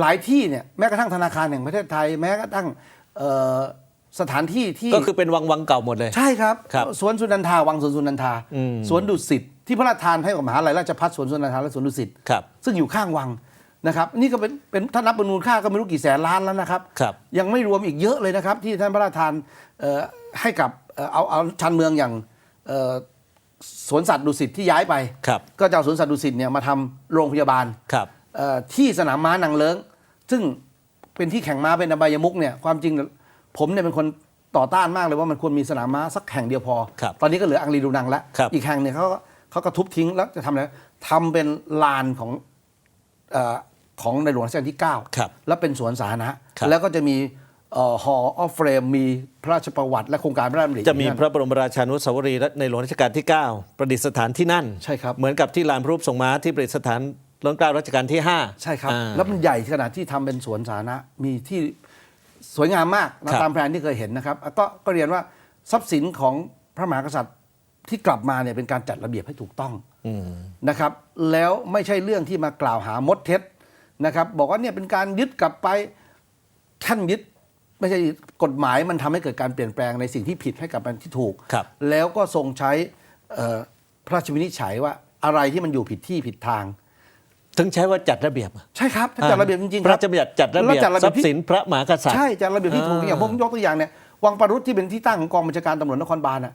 หลายที่เนี่ยแม้กระทั่งธนาคารแห่งประเทศไทย แม้กระทั่งเอ่อสถานที่ที่ก็คือเป็นวังวังเก่าหมดเลย ใช่ครับ ครับสวนสุนันทาวังสวนสุนันทาอืม สวนดุสิตที่พระราชทานให้กับมหาลัยราชภัฏสวนสุนันทาและสวนดุสิต ครับ ซึ่งอยู่ข้างวังนะครับ นี่ก็เป็นเป็นถ้านับเป็นมูลค่าก็ไม่รู้กี่แสนล้านแล้วนะครับ ครับยังไม่รวมอีกเยอะเลยนะครับ ที่ท่านพระราชทานเอ่อให้กับเอ่อเอาเอาชานเมืองอย่างเอ่อสวนสัตว์ดุสิตที่ย้ายไป ครับ ก็จะเอาสวนสัตว์ดุสิตเนี่ยมาทำโรงพยาบาล ครับเอ่อ ที่สนามม้านางเลิ้งซึ่งเป็นที่แข่งม้าเป็นอบายมุกเนี่ยความจริงผมเนี่ยเป็นคนต่อต้านมากเลยว่ามันควรมีสนามม้าสักแห่งเดียวพอ ครับตอนนี้ก็เหลืออังรีดูนังแล้วครับ อีกแห่งเนี่ยเขาก็เขาก็ทุบทิ้งแล้วจะทำอะไรทำเป็นลานของเอ่อของในหลวงรัชกาลที่ 9 ครับแล้วเป็นสวนสาธารณะครับ แล้วก็จะมีฮอออฟเฟรมมีพระราชประวัติ และโครงการพระราชดำริจะมีอยู่ที่พนั่นระบรมราชานุสาวรีย์ในหลวงรัชกาลที่ 9 ประดิษฐานที่นั่น ใช่ครับ เหมือนกับที่ลานพระรูปทรงม้าที่ประดิษฐาน รัชกาลรัชกาลที่ 5 ใช่ครับอ่าแล้วมันใหญ่ขนาดที่ทำเป็นสวนสาธารณะมีที่สวยงามมากนะครับตามแผนที่เคยเห็นนะครับอะก็ก็เรียนว่าทรัพย์สินของพระมหากษัตริย์ที่กลับมาเนี่ยเป็นการจัดระเบียบให้ถูกต้องนะครับ แล้วไม่ใช่เรื่องที่มากล่าวหามดเท็จนะครับ บอกว่าเนี่ยเป็นการยึดกลับไปท่านยึดไม่ใช่กฎหมายมันทำให้เกิดการเปลี่ยนแปลงในสิ่งที่ผิดให้กับมันที่ถูกครับแล้วก็ทรงใช้เอ่อพระราชวินิจฉัยว่าอะไรที่มันอยู่ผิดที่ผิดทาง ถึงใช้ว่าจัดระเบียบใช่ครับท่านจัดระเบียบจริงๆพคระรับราชบัญญัติจัดระเบียบแล้วจัดระเบีทยบ รัพย์สินพระมหากษัตริย์ ใช่จัดระเบียบที่ถูกอ่าอย่างผมยกตัวอย่างเนี่ยวังปารุษที่เป็นที่ตั้งของกองบัญชาการตำรวจนครบาลน่ะ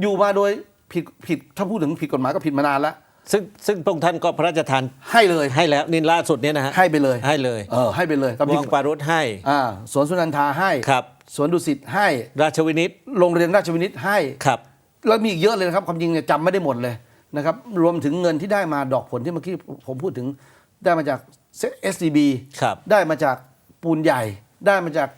อยู่มาโดยผิดผิดถ้าพูดถึงผิดกฎหมายก็ผิดมานานแล้วซึ่งซึ่งพระองค์ท่านก็พระราชทานให้เลยให้แล้วนี่ล่าสุดเนี่ยนะฮะให้ไปเลยให้เลยเออให้ไปเลยตามที่วังปารุษให้อ่าสวนสุนันทาให้ครับ สวนดุสิตให้ ราชวินิตโรงเรียนราชวินิตให้ ครับ แล้วมีอีกเยอะเลยนะครับความจริงเนี่ยจำไม่ได้หมดเลย นะครับรวมถึงเงินที่ได้มาดอกผลที่เมื่อกี้ผมพูดถึงได้มาจาก SCB ครับได้มาจากปูนใหญ่ ได้มาจาก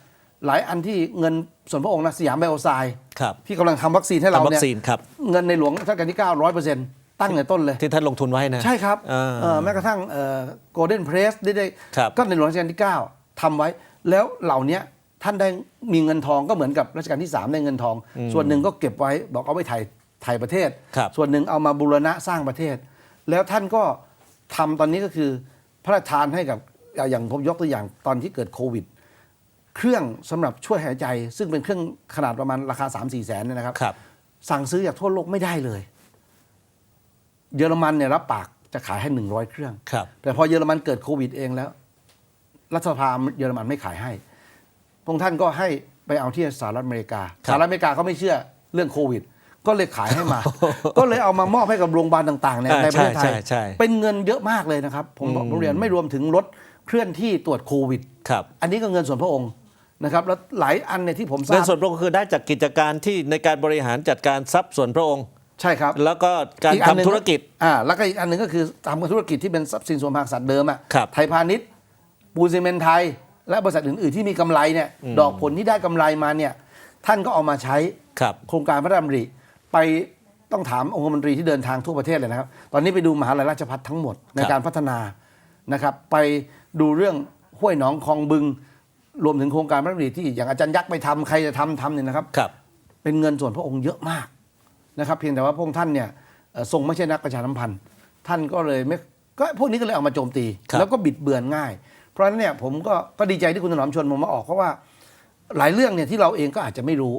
หลายอันที่เงินส่วนพระองค์นะสยามไบโอไซด์ครับที่กำลังทำวัคซีนให้เราทำวัเนี่ยคซีนครับ เงินในหลวงรัชกาลที่9 0 0 ตั้งแต่ต้นเลย ที่ท่านลงทุนไว้นะ ใช่ครับอ่าเอ่อแม้กระทั่งโกลเด้นเพรสได้ได้ครับ ก็ในหลวงรัชกาลที่ 9ทำไว้ แล้วเหล่านี้ท่านได้มีเงินทองก็เหมือนกับรัชกาลที่ 3 ได้เงินทอง ส่วนหนึ่งก็เก็บไว้บอกเอาไว้ไทย ไทยประเทศ ครับ ส่วนหนึ่งเอามาบูรณะสร้างประเทศ แล้วท่านก็ทำตอนนี้ก็คือพระราชทานให้กับอะอย่างผมยกตัวอย่างตอนที่เกิดโควิด เครื่องสำหรับช่วยหายใจ ซึ่งเป็นเครื่องขนาดประมาณราคา 3 4แสนเนี่ยนะครับ ครับ สั่งซื้อจากทั่วโลกไม่ได้เลย เยอรมันเนี่ยรับปากจะขายให้หนึ่งร้อยเครื่อง ครับ แต่พอเยอรมันเกิดโควิดเองแล้ว รัฐสภาเยอรมันไม่ขายให้ พระองค์ท่านก็ให้ไปเอาที่สหรัฐอเมริกา ครับ สหรัฐอเมริกาเขาไม่เชื่อเรื่องโควิด ก็เลยขายให้มา ก็เลยเอามามอบให้กับโรงพยาบาลต่างๆเนี่ยอ่าในประเทศไทย ใช่ใช่ใช่เป็นเงินเยอะมากเลยนะครับ ผมบอกผมเรียนไม่รวมถึงรถเคลื่อนที่ตรวจโควิด ครับ อันนี้ก็เงินส่วนพระองค์นะครับ แล้วหลายอันเนี่ยที่ผมทเงินราบส่วนพระองค์คือได้จากกิจการที่ในการบริหารจัดการทรัพย์ส่วนพระองค์ ใช่ครับ แล้วก็การอีอันหนึ่งทำธุรกิจ อ่า แล้วก็อีกอันหนึ่งก็คือทำธุรกิจที่เป็นทรัพย์สินส่วนพาหกษัตริย์เดิมอะครับ ไทยพาณิชย์ ปูนซีเมนต์ไทย และบริษัทอื่นๆที่มีกำไรเนี่ย ดอกผลที่ได้กำไรมาเนี่ย ท่านก็เอามาใช้ครับ โครงการพระราชดำริ ไปต้องถามองคมนตรีที่เดินทางทั่วประเทศเลยนะครับ ตอนนี้ไปดูมหาลัยราชภัฏทั้งหมดในการพัฒนานะครับ ไปดูเรื่องห้วยหนองคลองบึง รวมถึงโครงการพระราชดำริที่อย่างอาจารย์ยักษ์ไปทำใครจะทำทำเนี่ยนะครับครับ เป็นเงินส่วนพระองค์เยอะมากนะครับ เพียงแต่ว่าพระองค์ท่านเนี่ยเอ่อทรงไม่ใช่นักประชาสัมพันธ์ ท่านก็เลยไม่ก็พวกนี้ก็เลยเอามาโจมตีครับแล้วก็บิดเบือนง่าย เพราะฉะนั้นเนี่ยผมก็ก็ดีใจที่คุณถนอมชวนผมมาออกเพราะว่าหลายเรื่องเนี่ยที่เราเองก็อาจจะไม่รู้